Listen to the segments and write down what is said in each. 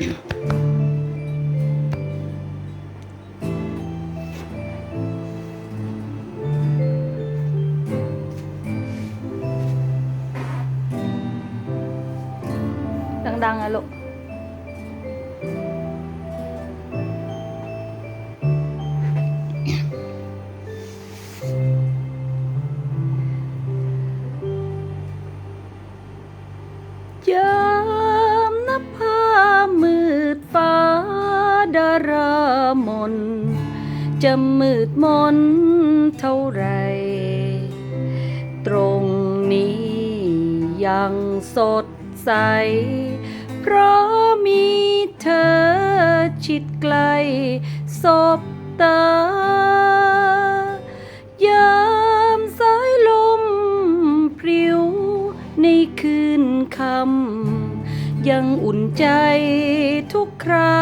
ดังๆอ จะมืดมนเท่าไร ตรงนี้ยังสดใส เพราะมีเธอชิดใกล้สบตายามสายลมพริ้วในคืนคำยังอุ่นใจทุกครา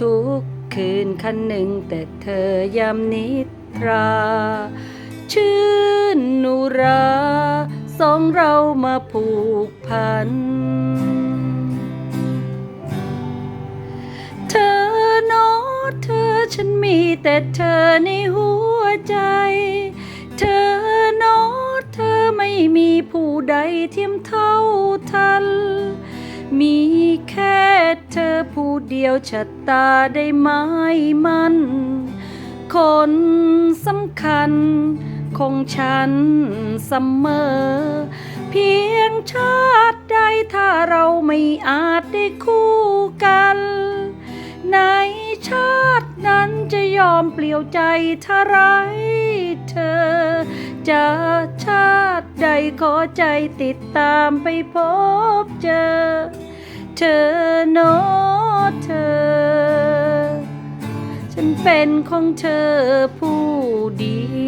ทุก คืนคันหนึ่งแต่เธอยามนิทรา ชื่นนุราสองเรามาผูกพัน เธอนอเธอฉันมีแต่เธอในหัวใจ เธอนอเธอไม่มีผู้ใดเทียมเท่าทัน มีแค่ เดียวชะตาได้ไม้มันคนสำคัญของฉันเสมอ เพียงชาติใดถ้าเราไม่อาจได้คู่กัน ในชาตินั้นจะยอมเปลี่ยวใจถ้าไรเธอ จะชาติใดขอใจติดตามไปพบเจอ เธอโนเธ อ ฉันเป็นของเธอผู้เดียว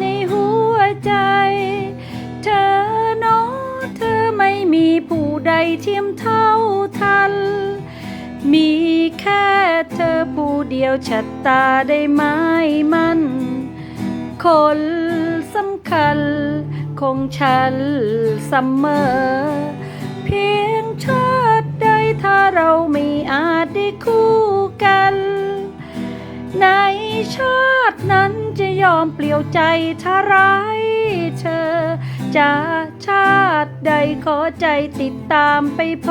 ในหัวใจ เธอโนเธอไม่มีผู้ใดเทียมเท่าทัน มีแค่เธอผู้เดียวชะตาได้ไม้มันคนสำคัญของฉันเสมอ เพียงชาติใดถ้าเราไม่อาจได้คู่กัน ในชาตินั้นจะยอมเปลี่ยวใจถ้าไรเธอจะชาติใดขอใจติดตามไปพ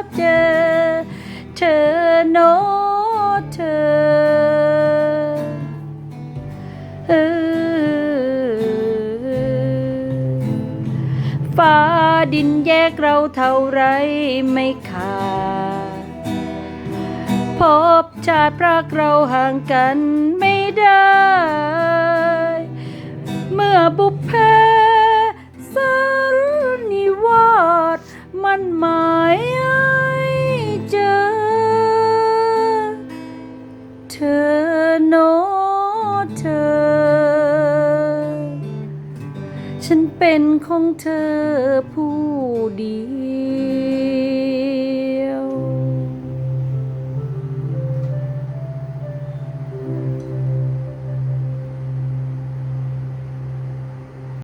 บเจอ เธอโนเธอเออฟ้าดินแยกเราเท่าไรไม่ขาด บชาติรักเราห่างกันไม่ได้ เมื่อบุพเพสรนิวาสมันหมายให้เจอ เธอโนเธอ ฉันเป็นของเธอผู้เดี